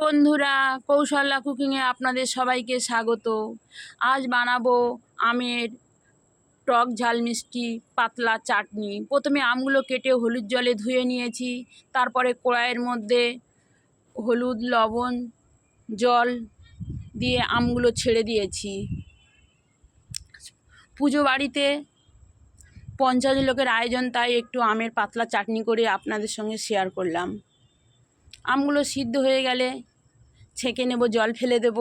বন্ধুরা কৌশল্যা কুকিংয়ে আপনাদের সবাইকে স্বাগত। আজ বানাবো আমের টক ঝাল মিষ্টি পাতলা চাটনি। প্রথমে আমগুলো কেটে হলুদ জলে ধুয়ে নিয়েছি, তারপরে কড়াইয়ের মধ্যে হলুদ, লবণ, জল দিয়ে আমগুলো ছেড়ে দিয়েছি। পুজো বাড়িতে পঞ্চাশ লোকের আয়োজন, তাই একটু আমের পাতলা চাটনি করে আপনাদের সঙ্গে শেয়ার করলাম। আমগুলো সিদ্ধ হয়ে গেলে ছেঁকে নেব, জল ফেলে দেব।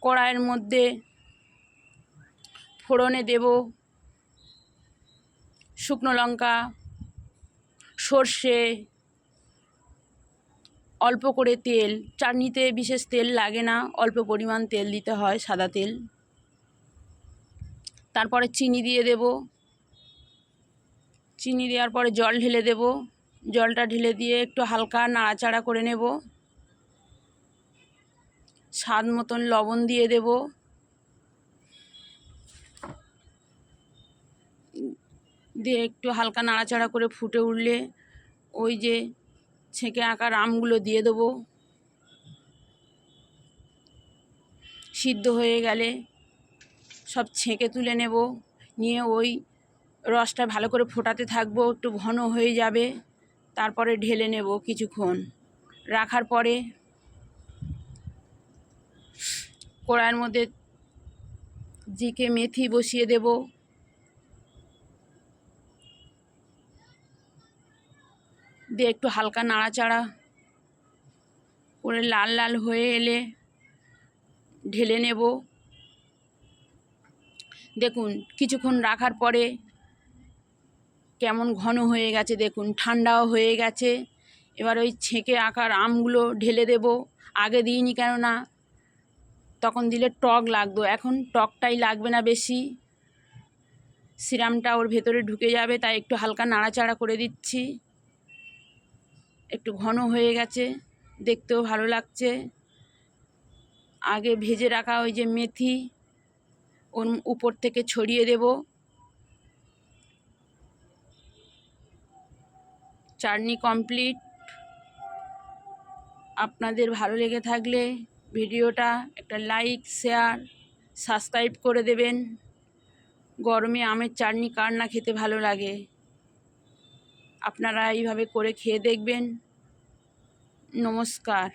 কড়াইয়ের মধ্যে ফোড়নে দেব। শুকনো লঙ্কা, সর্ষে, অল্প করে তেল। চাটনিতে বিশেষ তেল লাগে না, অল্প পরিমাণ তেল দিতে হয়, সাদা তেল। তারপরে চিনি দিয়ে দেব। চিনি দেওয়ার পরে জল ঢেলে দেবো। জলটা ঢেলে দিয়ে একটু হালকা নাড়াচাড়া করে নেব। স্বাদ মতন লবণ দিয়ে দেব। দিয়ে একটু হালকা নাড়াচাড়া করে ফুটে উঠলে ওই যে ছেঁকে আঁকার আমগুলো দিয়ে দেবো। সিদ্ধ হয়ে গেলে সব ছেঁকে তুলে নেব। নিয়ে ওই রসটা ভালো করে ফোটাতে থাকব, একটু ঘন হয়ে যাবে। তারপরে ঢেলে নেব কিছুক্ষণ। রাখার পরে কড়াইয়ের মধ্যে জিকে মেথি বসিয়ে দেব। দিয়ে একটু হালকা নাড়াচাড়া করে লাল লাল হয়ে এলে ঢেলে নেব। দেখুন, কিছুক্ষণ রাখার পরে কেমন ঘন হয়ে গেছে দেখুন, ঠান্ডাও হয়ে গেছে। এবার ওই ছেঁকে আঁকার আমগুলো ঢেলে দেব, আগে দিইনি কেননা তখন দিলে টক লাগতো, এখন টকটাই লাগবে না বেশি। সিরামটা ওর ভেতরে ঢুকে যাবে, তাই একটু হালকা নাড়াচাড়া করে দিচ্ছি। একটু ঘন হয়ে গেছে, দেখতেও ভালো লাগছে। আগে ভেজে রাখা ওই যে মেথি, ওর উপর থেকে ছড়িয়ে দেবো। চাটনি কমপ্লিট। আপনাদের ভালো লেগে থাকলে ভিডিওটা একটা লাইক, শেয়ার, সাবস্ক্রাইব করে দেবেন। গরমে আমের চাটনি কার না খেতে ভালো লাগে? আপনারা এইভাবে করে খেয়ে দেখবেন। নমস্কার।